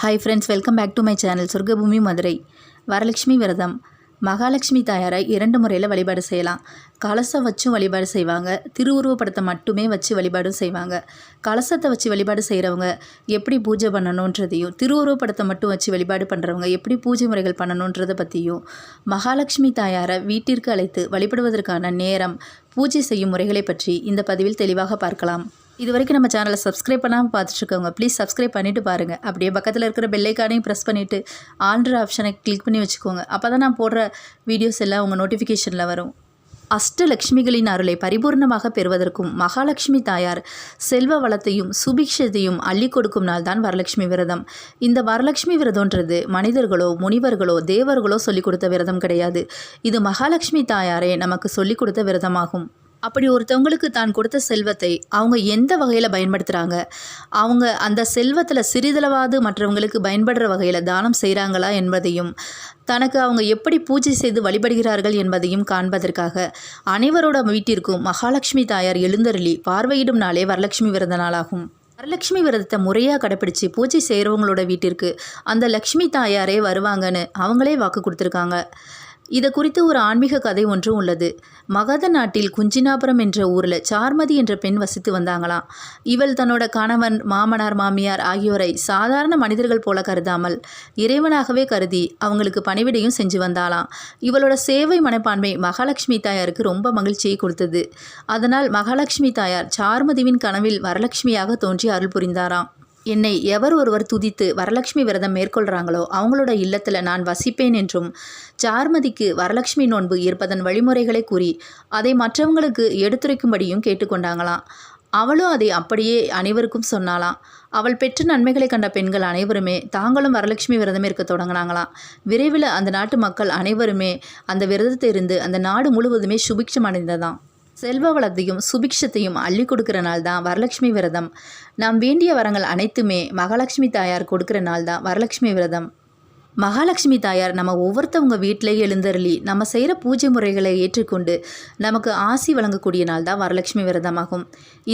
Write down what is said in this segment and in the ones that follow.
Hi friends welcome back to my channel சொர்க்கபூமி Madurai Varalakshmi Vratham. Mahalakshmi தாயாரை இரண்டு முறையில் வழிபாடு செய்யலாம். கலசம் வச்சும் வழிபாடு செய்வாங்க. திருவுருவப்படத்தை மட்டுமே வச்சு வழிபாடும் செய்வாங்க. கலசத்தை வச்சு வழிபாடு செய்கிறவங்க எப்படி பூஜை பண்ணணுன்றதையும் திருவுருவப்படத்தை மட்டும் வச்சு வழிபாடு பண்ணுறவங்க எப்படி பூஜை முறைகள் பண்ணணுன்றதை பற்றியும் மகாலட்சுமி தாயாரை வீட்டிற்கு அழைத்து வழிபடுவதற்கான நேரம் பூஜை செய்யும் முறைகளை பற்றி இந்த பதிவில் தெளிவாக பார்க்கலாம். இது வரைக்கும் நம்ம சேனலை சப்ஸ்கிரைப் பண்ணாமல் பார்த்துட்ருக்கவங்க ப்ளீஸ் சப்ஸ்கிரைப் பண்ணிவிட்டு பாருங்கள் அப்படியே பக்கத்தில் இருக்கிற பெல்லைக்கானையும் ப்ரெஸ் பண்ணிவிட்டு ஆல்ட்ரு ஆப்ஷனை கிளிக் பண்ணி வச்சுக்கோங்க. அப்போ தான் நான் போடுற வீடியோஸ் எல்லாம் உங்கள் நோட்டிஃபிகேஷனில் வரும். அஷ்டலக்ஷ்மிகளின் அருளை பரிபூர்ணமாக பெறுவதற்கும் மகாலட்சுமி தாயார் செல்வ வளத்தையும் சுபிக்ஷத்தையும் அள்ளி கொடுக்கும் நாள் தான் வரலட்சுமி விரதம். இந்த வரலட்சுமி விரதம்ன்றது மனிதர்களோ முனிவர்களோ தேவர்களோ சொல்லிக் கொடுத்த விரதம் கிடையாது. இது மகாலட்சுமி தாயாரே நமக்கு சொல்லிக் கொடுத்த விரதமாகும். அப்படி ஒருத்தவங்களுக்கு தான் கொடுத்த செல்வத்தை அவங்க எந்த வகையில் பயன்படுத்துகிறாங்க அவங்க அந்த செல்வத்தில் சிறிதளவாவது மற்றவங்களுக்கு பயன்படுற வகையில் தானம் செய்கிறாங்களா என்பதையும் தனக்கு அவங்க எப்படி பூஜை செய்து வழிபடுகிறார்கள் என்பதையும் காண்பதற்காக அனைவரோட வீட்டிற்கும் மகாலட்சுமி தாயார் எழுந்தருளி பார்வையிடும் நாளே வரலட்சுமி விரத நாளாகும். வரலட்சுமி விரதத்தை முறையாக கடைப்பிடிச்சு பூஜை செய்கிறவங்களோட வீட்டிற்கு அந்த லக்ஷ்மி தாயாரே வருவாங்கன்னு அவங்களே வாக்கு கொடுத்துருக்காங்க. இது குறித்து ஒரு ஆன்மீக கதை ஒன்றும் உள்ளது. மகத நாட்டில் குஞ்சினாபுரம் என்ற ஊரில் சார்மதி என்ற பெண் வசித்து வந்தாங்களாம். இவள் தன்னோட கணவன் மாமனார் மாமியார் ஆகியோரை சாதாரண மனிதர்கள் போல கருதாமல் இறைவனாகவே கருதி அவங்களுக்கு பணிவிடையும் செஞ்சு வந்தாளாம். இவளோட சேவை மனப்பான்மை மகாலட்சுமி தாயாருக்கு ரொம்ப மகிழ்ச்சியை கொடுத்தது. அதனால் மகாலட்சுமி தாயார் சார்மதிவின் கனவில் வரலட்சுமியாக தோன்றி அருள் புரிந்தாராம். என்னை எவர் ஒருவர் துதித்து வரலட்சுமி விரதம் மேற்கொள்கிறாங்களோ அவங்களோட இல்லத்தில் நான் வசிப்பேன் என்றும் சார்மதிக்கு வரலட்சுமி நோன்பு இருப்பதன் வழிமுறைகளை கூறி அதை மற்றவங்களுக்கு எடுத்துரைக்கும்படியும் கேட்டுக்கொண்டாங்களாம். அவளும் அதை அப்படியே அனைவருக்கும் சொன்னாலாம் அவள் பெற்ற நன்மைகளை கண்ட பெண்கள் அனைவருமே தாங்களும் வரலட்சுமி விரதம் இருக்க தொடங்கினாங்களாம். விரைவில் அந்த நாட்டு மக்கள் அனைவருமே அந்த விரதத்தை இருந்து அந்த நாடு முழுவதுமே சுபிக்ஷம் அடைந்ததாம். செல்வ வளத்தையும் சுபிக்ஷத்தையும் அள்ளி கொடுக்குற நாள் தான் வரலட்சுமி விரதம். நாம் வேண்டிய வரங்கள் அனைத்துமே மகாலட்சுமி தாயார் கொடுக்குற நாள் தான் வரலட்சுமி விரதம். மகாலட்சுமி தாயார் நம்ம ஒவ்வொருத்தவங்க வீட்டிலேயே எழுந்தருளி நம்ம செய்கிற பூஜை முறைகளை ஏற்றுக்கொண்டு நமக்கு ஆசி வழங்கக்கூடிய நாள் தான் வரலட்சுமி விரதமாகும்.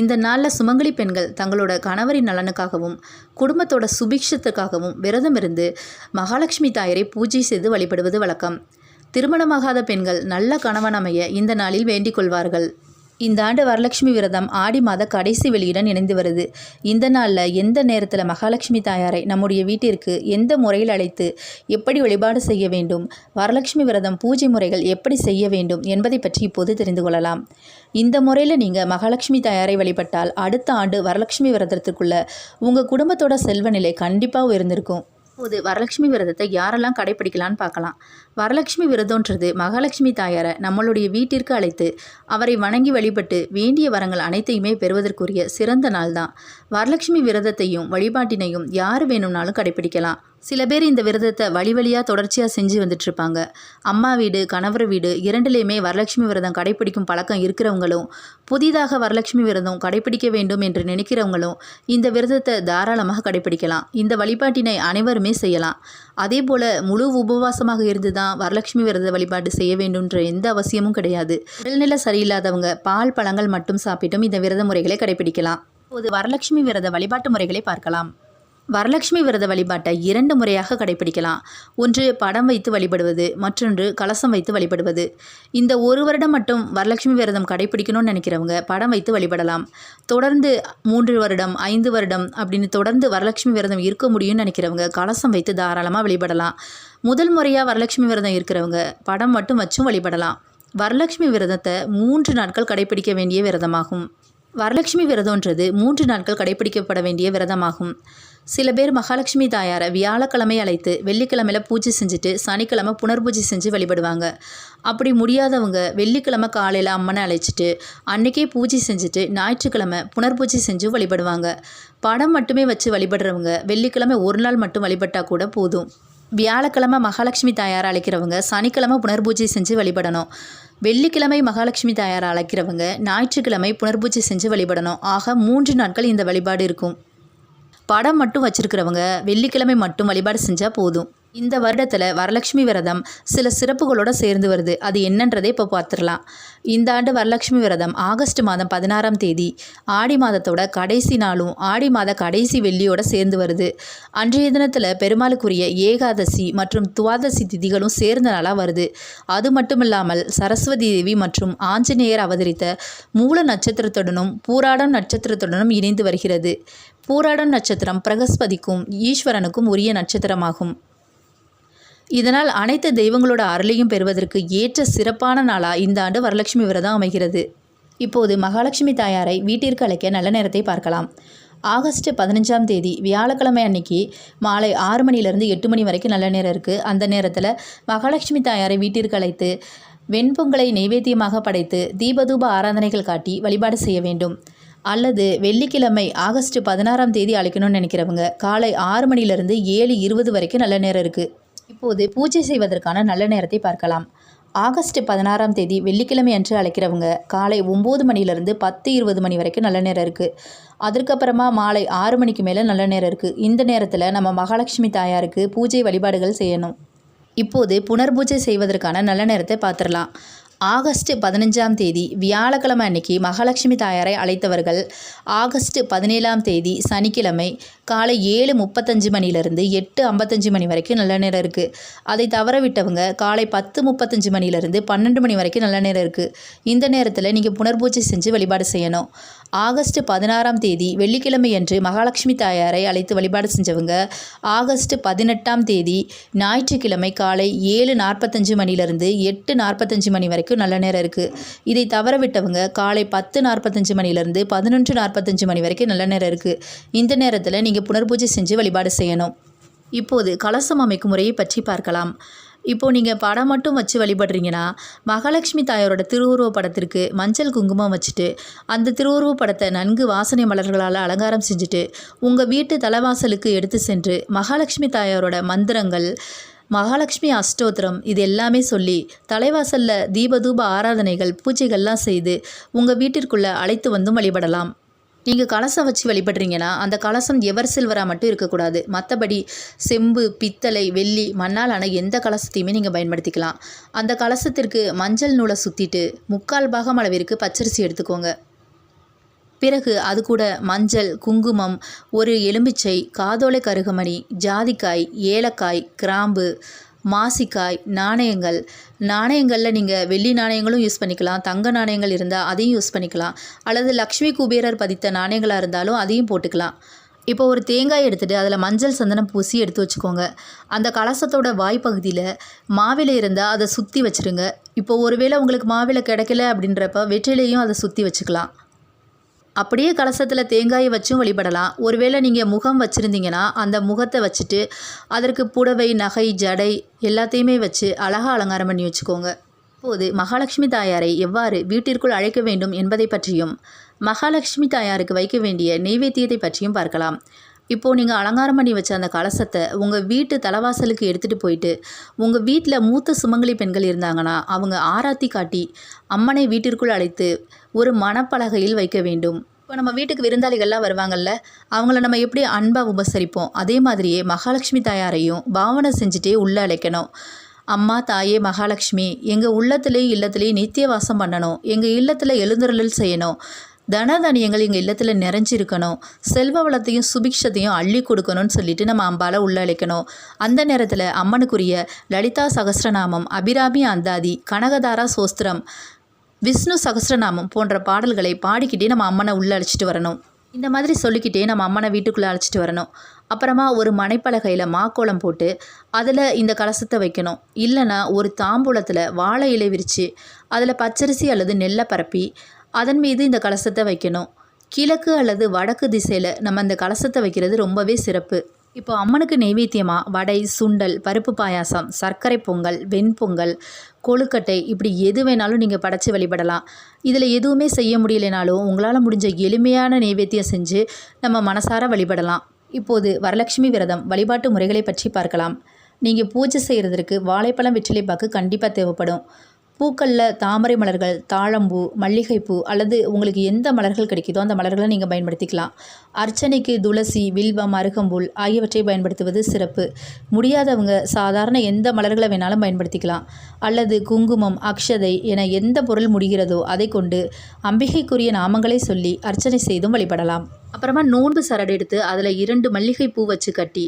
இந்த நாளில் சுமங்கலி பெண்கள் தங்களோட கணவரின் நலனுக்காகவும் குடும்பத்தோட சுபிக்ஷத்துக்காகவும் விரதம் இருந்து மகாலட்சுமி தாயாரை பூஜை செய்து வழிபடுவது வழக்கம். திருமணமாகாத பெண்கள் நல்ல கணவன் அமைய இந்த நாளில் வேண்டிக் கொள்வார்கள். இந்த ஆண்டு வரலட்சுமி விரதம் ஆடி மாத கடைசி வெளியுடன் இணைந்து வருது. இந்த நாளில் எந்த நேரத்தில் மகாலட்சுமி தாயாரை நம்முடைய வீட்டிற்கு எந்த முறையில் அழைத்து எப்படி வழிபாடு செய்ய வேண்டும் வரலட்சுமி விரதம் பூஜை முறைகள் எப்படி செய்ய வேண்டும் என்பதை பற்றி இப்போது தெரிந்து கொள்ளலாம். இந்த முறையில் நீங்கள் மகாலட்சுமி தாயாரை வழிபட்டால் அடுத்த ஆண்டு வரலட்சுமி விரதத்திற்குள்ளே உங்கள் குடும்பத்தோட செல்வ நிலை கண்டிப்பாக உயர்ந்திருக்கும். இப்போது வரலட்சுமி விரதத்தை யாரெல்லாம் கடைப்பிடிக்கலான்னு பார்க்கலாம். வரலட்சுமி விரதம்ன்றது மகாலட்சுமி தாயாரை நம்மளுடைய வீட்டிற்கு அழைத்து அவரை வணங்கி வழிபட்டு வேண்டிய வரங்கள் அனைத்தையுமே பெறுவதற்குரிய சிறந்த நாள் தான் வரலட்சுமி விரதத்தையும் வழிபாட்டினையும் யார் வேணும்னாலும் கடைப்பிடிக்கலாம். சில பேர் இந்த விரதத்தை வழி வழியாக தொடர்ச்சியாக செஞ்சு வந்துட்டுருப்பாங்க. அம்மா வீடு கணவர் வீடு இரண்டுலேயுமே வரலட்சுமி விரதம் கடைப்பிடிக்கும் பழக்கம் இருக்கிறவங்களும் புதிதாக வரலட்சுமி விரதம் கடைப்பிடிக்க வேண்டும் என்று நினைக்கிறவங்களும் இந்த விரதத்தை தாராளமாக கடைப்பிடிக்கலாம். இந்த வழிபாட்டினை அனைவருமே செய்யலாம். அதே போல் முழு உபவாசமாக இருந்து தான் வரலட்சுமி விரத வழிபாடு செய்ய வேண்டும்ன்ற எந்த அவசியமும் கிடையாது. உடல்நிலை சரியில்லாதவங்க பால் பழங்கள் மட்டும் சாப்பிட்டும் இந்த விரத முறைகளை கடைப்பிடிக்கலாம். இப்போது வரலட்சுமி விரத வழிபாட்டு முறைகளை பார்க்கலாம். வரலட்சுமி விரத வழிபாட்டை இரண்டு முறையாக கடைபிடிக்கலாம். ஒன்று படம் வைத்து வழிபடுவது மற்றொன்று கலசம் வைத்து வழிபடுவது. இந்த ஒரு வருடம் மட்டும் வரலட்சுமி விரதம் கடைபிடிக்கணும்னு நினைக்கிறவங்க படம் வைத்து வழிபடலாம். தொடர்ந்து மூன்று வருடம் ஐந்து வருடம் அப்படின்னு தொடர்ந்து வரலட்சுமி விரதம் இருக்க முடியும்னு நினைக்கிறவங்க கலசம் வைத்து தாராளமாக வழிபடலாம். முதல் முறையாக வரலட்சுமி விரதம் இருக்கிறவங்க படம் மட்டும் வச்சும் வழிபடலாம். வரலட்சுமி விரதத்தை மூன்று நாட்கள் கடைபிடிக்க வேண்டிய விரதமாகும். வரலட்சுமி விரதம்ன்றது மூன்று நாட்கள் கடைபிடிக்கப்பட வேண்டிய விரதமாகும். சில பேர் மகாலட்சுமி தாயாரை வியாழக்கிழமை அழைத்து வெள்ளிக்கிழமையில் பூஜை செஞ்சுட்டு சனிக்கிழமை புனர்பூஜை செஞ்சு வழிபடுவாங்க. அப்படி முடியாதவங்க வெள்ளிக்கிழமை காலையில் அம்மனை அழைச்சிட்டு அன்றைக்கே பூஜை செஞ்சுட்டு ஞாயிற்றுக்கிழமை புனர்பூஜை செஞ்சு வழிபடுவாங்க. படம் மட்டுமே வச்சு வழிபடுறவங்க வெள்ளிக்கிழமை ஒரு நாள் மட்டும் வழிபட்டால் கூட போதும். வியாழக்கிழமை மகாலட்சுமி தாயாரை அழைக்கிறவங்க சனிக்கிழமை புனர்பூஜை செஞ்சு வழிபடணும். வெள்ளிக்கிழமை மகாலட்சுமி தாயாரை அழைக்கிறவங்க ஞாயிற்றுக்கிழமை புனர்பூஜை செஞ்சு வழிபடணும். ஆக மூன்று நாட்கள் இந்த வழிபாடு இருக்கும். படம் மட்டும் வச்சுருக்கிறவங்க வெள்ளிக்கிழமை மட்டும் வழிபாடு செஞ்சால் போதும். இந்த வருடத்தில் வரலட்சுமி விரதம் சில சிறப்புகளோடு சேர்ந்து வருது. அது என்னன்றதை இப்போ பார்த்துடலாம். இந்த ஆண்டு வரலட்சுமி விரதம் ஆகஸ்ட் மாதம் பதினாறாம் தேதி. ஆடி மாதத்தோட கடைசி நாளும் ஆடி மாத கடைசி வெள்ளியோட சேர்ந்து வருது. அன்றைய தினத்தில் பெருமாளுக்குரிய ஏகாதசி மற்றும் துவாதசி திதிகளும் சேர்ந்த நாளாக வருது. அது மட்டும் இல்லாமல் சரஸ்வதி தேவி மற்றும் ஆஞ்சநேயர் அவதரித்த மூல நட்சத்திரத்துடனும் பூராடம் நட்சத்திரத்துடனும் இணைந்து வருகிறது. பூராடம் நட்சத்திரம் பிரகஸ்பதிக்கும் ஈஸ்வரனுக்கும் உரிய நட்சத்திரமாகும். இதனால் அனைத்து தெய்வங்களோட அருளையும் பெறுவதற்கு ஏற்ற சிறப்பான நாளாக இந்த ஆண்டு வரலட்சுமி விரதம் அமைகிறது. இப்போது மகாலட்சுமி தாயாரை வீட்டிற்கு அழைக்க நல்ல நேரத்தை பார்க்கலாம். ஆகஸ்ட் பதினஞ்சாம் தேதி வியாழக்கிழமை அன்னைக்கு மாலை ஆறு மணிலேருந்து எட்டு மணி வரைக்கும் நல்ல நேரம் இருக்குது அந்த நேரத்தில் மகாலட்சுமி தாயாரை வீட்டிற்கு அழைத்து வெண்பொங்கலை நைவேத்தியமாக படைத்து தீபதூப ஆராதனைகள் காட்டி வழிபாடு செய்ய வேண்டும். அல்லது வெள்ளிக்கிழமை ஆகஸ்ட் பதினாறாம் தேதி அழைக்கணும்னு நினைக்கிறவங்க காலை ஆறு மணிலேருந்து ஏழு இருபது வரைக்கும் நல்ல நேரம் இருக்குது இப்போது பூஜை செய்வதற்கான நல்ல நேரத்தை பார்க்கலாம். ஆகஸ்ட் பதினாறாம் தேதி வெள்ளிக்கிழமை அன்று அழைக்கிறவங்க காலை ஒம்பது மணிலேருந்து பத்து இருபது மணி வரைக்கும் நல்ல நேரம் இருக்குது அதற்கப்புறமா மாலை ஆறு மணிக்கு மேலே நல்ல நேரம் இருக்குது இந்த நேரத்தில் நம்ம மகாலட்சுமி தாயாருக்கு பூஜை வழிபாடுகள் செய்யணும். இப்போது புனர்பூஜை செய்வதற்கான நல்ல நேரத்தை பார்த்துடலாம். ஆகஸ்ட் பதினஞ்சாம் தேதி வியாழக்கிழமை அன்னைக்கு மகாலட்சுமி தாயாரை அழைத்தவர்கள் ஆகஸ்ட் பதினேழாம் தேதி சனிக்கிழமை காலை ஏழு முப்பத்தஞ்சு மணிலேருந்து எட்டு ஐம்பத்தஞ்சு மணி வரைக்கும் நல்ல நேரம் இருக்குது அதை தவற விட்டவங்க காலை பத்து முப்பத்தஞ்சு மணிலேருந்து பன்னெண்டு மணி வரைக்கும் நல்ல நேரம் இருக்குது இந்த நேரத்தில் நீங்கள் புனர்பூஜை செஞ்சு வழிபாடு செய்யணும். ஆகஸ்ட் பதினாறாம் தேதி வெள்ளிக்கிழமை அன்று மகாலட்சுமி தாயாரை அழைத்து வழிபாடு செஞ்சவங்க. ஆகஸ்ட் பதினெட்டாம் தேதி ஞாயிற்றுக்கிழமை காலை ஏழு நாற்பத்தஞ்சு மணிலேருந்து எட்டு நாற்பத்தஞ்சு மணி வரைக்கும் நல்ல நேரம் இருக்குது இதை தவற விட்டவங்க காலை பத்து நாற்பத்தஞ்சு மணிலேருந்து பதினொன்று நாற்பத்தஞ்சு மணி வரைக்கும் நல்ல நேரம் இருக்குது இந்த நேரத்தில் நீங்கள் புனர்பூஜை செஞ்சு வழிபாடு செய்யணும். இப்போது கலசம் அமைக்கும் முறையை பற்றி பார்க்கலாம். இப்போது நீங்கள் படம் மட்டும் வச்சு வழிபடுறீங்கன்னா மகாலட்சுமி தாயாரோட திருவுருவ படத்திற்கு மஞ்சள் குங்குமம் வச்சுட்டு அந்த திருவுருவ படத்தை நன்கு வாசனை மலர்களால் அலங்காரம் செஞ்சுட்டு உங்கள் வீட்டு தலைவாசலுக்கு எடுத்து சென்று மகாலட்சுமி தாயாரோட மந்திரங்கள் மகாலட்சுமி அஷ்டோத்திரம் இது எல்லாமே சொல்லி தலைவாசலில் தீபதூப ஆராதனைகள் பூஜைகள்லாம் செய்து உங்கள் வீட்டிற்குள்ளே அழைத்து வந்தும் வழிபடலாம். நீங்கள் கலசம் வச்சு வழிபடுறீங்கன்னா அந்த கலசம் எவர் சில்வராக மட்டும் இருக்கக்கூடாது. மற்றபடி செம்பு பித்தளை வெள்ளி மண்ணால் ஆன எந்த கலசத்தையுமே நீங்கள் பயன்படுத்திக்கலாம். அந்த கலசத்திற்கு மஞ்சள் நூலை சுற்றிட்டு முக்கால் பாகம் அளவிற்கு பச்சரிசி எடுத்துக்கோங்க. பிறகு அது கூட மஞ்சள் குங்குமம் ஒரு எலும்பிச்சை காதோலை கருகமணி ஜாதிக்காய் ஏலக்காய் கிராம்பு மாசிக்காய் நாணயங்கள். நாணயங்களில் நீங்கள் வெள்ளி நாணயங்களும் யூஸ் பண்ணிக்கலாம். தங்க நாணயங்கள் இருந்தால் அதையும் யூஸ் பண்ணிக்கலாம். அல்லது லக்ஷ்மி குபேரர் பதித்த நாணயங்களாக இருந்தாலும் அதையும் போட்டுக்கலாம். இப்போ ஒரு தேங்காய் எடுத்துகிட்டு அதில் மஞ்சள் சந்தனம் பூசி எடுத்து வச்சுக்கோங்க. அந்த கலசத்தோட வாய்ப்பகுதியில் மாவிலை இருந்தால் அதை சுற்றி வச்சுருங்க. இப்போ ஒருவேளை உங்களுக்கு மாவிலை கிடைக்கல அப்படின்றப்ப வெற்றிலையும் அதை சுற்றி வச்சுக்கலாம். அப்படியே கலசத்தில் தேங்காயை வச்சும் வழிபடலாம். ஒருவேளை நீங்கள் முகம் வச்சுருந்தீங்கன்னா அந்த முகத்தை வச்சுட்டு அதற்கு புடவை நகை ஜடை எல்லாத்தையுமே வச்சு அழகாக அலங்காரம் பண்ணி வச்சுக்கோங்க. இப்போது மகாலட்சுமி தாயாரை எவ்வாறு வீட்டிற்குள் அழைக்க வேண்டும் என்பதை பற்றியும் மகாலட்சுமி தாயாருக்கு வைக்க வேண்டிய நெய்வேத்தியத்தை பற்றியும் பார்க்கலாம். இப்போது நீங்கள் அலங்காரம் பண்ணி வச்ச அந்த கலசத்தை உங்கள் வீட்டு தலைவாசலுக்கு எடுத்துகிட்டு போயிட்டு உங்கள் வீட்டில் மூத்த சுமங்கலி பெண்கள் இருந்தாங்கன்னா அவங்க ஆராத்தி காட்டி அம்மனை வீட்டிற்குள் அழைத்து ஒரு மணப்பலகையில் வைக்க வேண்டும். இப்போ நம்ம வீட்டுக்கு விருந்தாளிகள்லாம் வருவாங்கல்ல அவங்கள நம்ம எப்படி அன்பாக உபசரிப்போம்? அதே மாதிரியே மகாலட்சுமி தாயாரையும் பாவனை செஞ்சுட்டே உள்ளே அழைக்கணும். அம்மா தாயே மகாலட்சுமி எங்கள் உள்ளத்திலே இல்லத்திலே நித்திய வாசம் பண்ணணும். எங்கள் இல்லத்தில் எழுந்தருளல் செய்யணும். தனதானியங்கள் எங்கள் இல்லத்தில் நிறைஞ்சிருக்கணும். செல்வ வளத்தையும் சுபிக்ஷத்தையும் அள்ளி கொடுக்கணும்னு சொல்லிட்டு நம்ம அம்பால உள்ளழைக்கணும் அந்த நேரத்தில் அம்மனுக்குரிய லலிதா சகசிரநாமம் அபிராமி அந்தாதி கனகதாரா சோஸ்திரம் விஷ்ணு சகஸ்ரநாமம் போன்ற பாடல்களை பாடிக்கிட்டே நம்ம அம்மனை உள்ளே அழைச்சிட்டு வரணும். இந்த மாதிரி சொல்லிக்கிட்டே நம்ம அம்மனை வீட்டுக்குள்ளே அழைச்சிட்டு வரணும். அப்புறமா ஒரு மனைப்பலகையில் மாக்கோளம் போட்டு அதில் இந்த கலசத்தை வைக்கணும். இல்லைன்னா ஒரு தாம்பூலத்தில் வாழை இலை விரித்து அதில் பச்சரிசி அல்லது நெல்லை பரப்பி அதன் மீது இந்த கலசத்தை வைக்கணும். கிழக்கு அல்லது வடக்கு திசையில் நம்ம இந்த கலசத்தை வைக்கிறது ரொம்பவே சிறப்பு. இப்போ அம்மனுக்கு நெய்வேத்தியமாக வடை சுண்டல் பருப்பு பாயாசம் சர்க்கரை பொங்கல் வெண்பொங்கல் கொழுக்கட்டை இப்படி எது வேணாலும் நீங்கள் படைச்சி வழிபடலாம். இதில் எதுவுமே செய்ய முடியலைனாலும் உங்களால் முடிஞ்ச எளிமையான நெய்வேத்தியம் செஞ்சு நம்ம மனசார வழிபடலாம். இப்போது வரலட்சுமி விரதம் வழிபாட்டு முறைகளை பற்றி பார்க்கலாம். நீங்கள் பூஜை செய்கிறதுக்கு வாழைப்பழம் வெற்றிலை பாக்கு கண்டிப்பாக தேவைப்படும். பூக்களில் தாமரை மலர்கள் தாழம்பூ மல்லிகைப்பூ அல்லது உங்களுக்கு எந்த மலர்கள் கிடைக்குதோ அந்த மலர்களை நீங்கள் பயன்படுத்திக்கலாம். அர்ச்சனைக்கு துளசி வில்வம் அருகம்புல் ஆகியவற்றை பயன்படுத்துவது சிறப்பு. முடியாதவங்க சாதாரண எந்த மலர்களை வேணாலும் பயன்படுத்திக்கலாம். அல்லது குங்குமம் அக்ஷதை என எந்த பொருள் முடிகிறதோ அதை கொண்டு அம்பிகைக்குரிய நாமங்களை சொல்லி அர்ச்சனை செய்தும் வழிபடலாம். அப்புறமா நோன்பு சரடு எடுத்து அதில் இரண்டு மல்லிகை பூ வச்சு கட்டி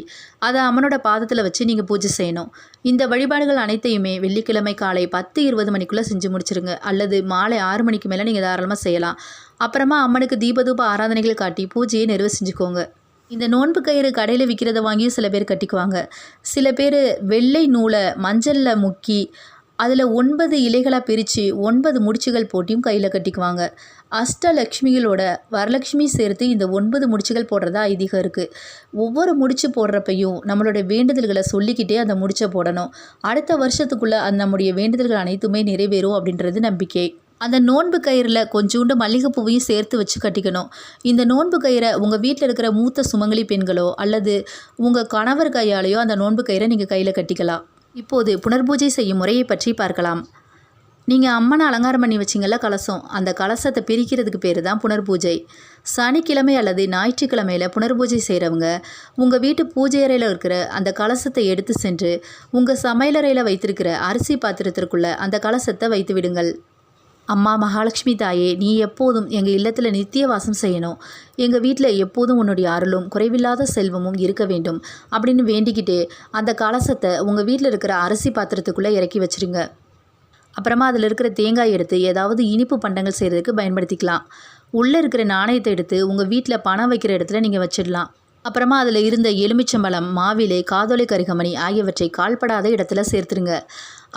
அதை அம்மனோட பாதத்தில் வச்சு நீங்கள் பூஜை செய்யணும். இந்த வழிபாடுகள் அனைத்தையுமே வெள்ளிக்கிழமை காலை பத்து இருபது மணிக்குள்ளே செஞ்சு முடிச்சிருங்க. அல்லது மாலை ஆறு மணிக்கு மேலே நீங்கள் தாராளமாக செய்யலாம். அப்புறமா அம்மனுக்கு தீபதூப ஆராதனைகள் காட்டி பூஜையை நிறைவு செஞ்சுக்கோங்க. இந்த நோன்பு கயிறு கடையில் விற்கிறத வாங்கியும் சில பேர் கட்டிக்குவாங்க. சில பேர் வெள்ளை நூலை மஞ்சளில் முக்கி அதில் ஒன்பது இலைகளாக பிரித்து ஒன்பது முடிச்சுகள் போட்டியும் கையில் கட்டிக்குவாங்க. அஷ்டலக்ஷ்மிகளோட வரலட்சுமி சேர்த்து இந்த ஒன்பது முடிச்சுகள் போடுறதா ஐதீகம் இருக்குது ஒவ்வொரு முடிச்சு போடுறப்பையும் நம்மளோட வேண்டுதல்களை சொல்லிக்கிட்டே அந்த முடிச்சை போடணும். அடுத்த வருஷத்துக்குள்ளே அந்த நம்முடைய வேண்டுதல்கள் அனைத்துமே நிறைவேறும் அப்படின்றது நம்பிக்கை. அந்த நோன்பு கயிறில் கொஞ்சோண்டு மல்லிகைப்பூவையும் சேர்த்து வச்சு கட்டிக்கணும். இந்த நோன்பு கயிறை உங்கள் வீட்டில் இருக்கிற மூத்த சுமங்கலி பெண்களோ அல்லது உங்கள் கணவர் கையாலேயோ அந்த நோன்பு கயிறை நீங்கள் கையில் கட்டிக்கலாம். இப்போது புனர்பூஜை செய்யும் முறையை பற்றி பார்க்கலாம். நீங்கள் அம்மனை அலங்காரம் பண்ணி வச்சிங்கள கலசம். அந்த கலசத்தை பிரிக்கிறதுக்கு பேர் தான் புனர்பூஜை. சனிக்கிழமை அல்லது ஞாயிற்றுக்கிழமையில் புனர்பூஜை செய்கிறவங்க உங்கள் வீட்டு பூஜை அறையில் இருக்கிற அந்த கலசத்தை எடுத்து சென்று உங்கள் சமையலறையில் வைத்திருக்கிற அரிசி பாத்திரத்திற்குள்ளே அந்த கலசத்தை வைத்து விடுங்கள். அம்மா மகாலட்சுமி தாயே நீ எப்போதும் எங்கள் இல்லத்தில் நித்திய வாசம் செய்யணும். எங்கள் வீட்டில் எப்போதும் உன்னுடைய அருளும் குறைவில்லாத செல்வமும் இருக்க வேண்டும் அப்படின்னு வேண்டிக்கிட்டு அந்த கலசத்தை உங்கள் வீட்டில் இருக்கிற அரிசி பாத்திரத்துக்குள்ளே இறக்கி வச்சிருங்க. அப்புறமா அதில் இருக்கிற தேங்காய் எடுத்து ஏதாவது இனிப்பு பண்டங்கள் செய்கிறதுக்கு பயன்படுத்திக்கலாம். உள்ளே இருக்கிற நாணயத்தை எடுத்து உங்கள் வீட்டில் பணம் வைக்கிற இடத்துல நீங்கள் வச்சிடலாம். அப்புறமா அதில் இருந்த எலுமிச்சம்பழம் மாவிலை காதோலை கரிகமணி ஆகியவற்றை கால்படாத இடத்துல சேர்த்துருங்க.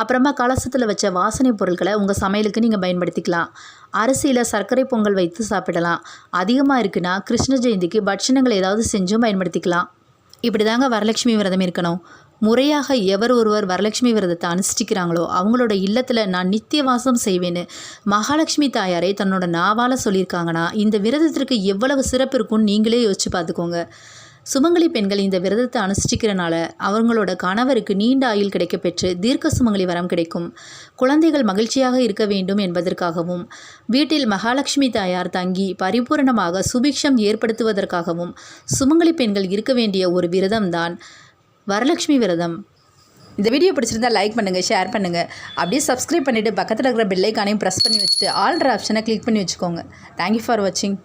அப்புறமா கலசத்தில் வச்ச வாசனை பொருட்களை உங்கள் சமையலுக்கு நீங்கள் பயன்படுத்திக்கலாம். அரிசியில் சர்க்கரை பொங்கல் வைத்து சாப்பிடலாம். அதிகமாக இருக்குன்னா கிருஷ்ண ஜெயந்திக்கு பட்சணங்கள் ஏதாவது செஞ்சும் பயன்படுத்திக்கலாம். இப்படி தாங்க வரலட்சுமி விரதம் இருக்கணும். முறையாக எவர் ஒருவர் வரலட்சுமி விரதத்தை அனுஷ்டிக்கிறாங்களோ அவங்களோட இல்லத்தில் நான் நித்திய வாசம் செய்வேன்னு மகாலட்சுமி தாயாரே தன்னோட நாவால் சொல்லியிருக்காங்கன்னா இந்த விரதத்திற்கு எவ்வளவு சிறப்பு இருக்கும்னு நீங்களே யோசிச்சு பார்த்துக்கோங்க. சுமங்கலி பெண்கள் இந்த விரதத்தை அனுஷ்டிக்கிறனால அவங்களோட கணவருக்கு நீண்ட ஆயுள் கிடைக்கப்பெற்று தீர்க்க சுமங்கலி வரம் கிடைக்கும். குழந்தைகள் மகிழ்ச்சியாக இருக்க வேண்டும் என்பதற்காகவும் வீட்டில் மகாலட்சுமி தாயார் தங்கி பரிபூரணமாக சுபிக்ஷம் ஏற்படுத்துவதற்காகவும் சுமங்கலி பெண்கள் இருக்க வேண்டிய ஒரு விரதம்தான் வரலட்சுமி விரதம். இந்த வீடியோ பிடிச்சிருந்தா லைக் பண்ணுங்கள் ஷேர் பண்ணுங்கள் அப்படியே சப்ஸ்கிரைப் பண்ணிவிட்டு பக்கத்தில் இருக்கிற பெல்லைக்கானையும் ப்ரெஸ் பண்ணி வச்சுட்டு ஆல்ட்ரு ஆப்ஷனை கிளிக் பண்ணி வச்சுக்கோங்க. தேங்க்யூ ஃபார் வாட்சிங்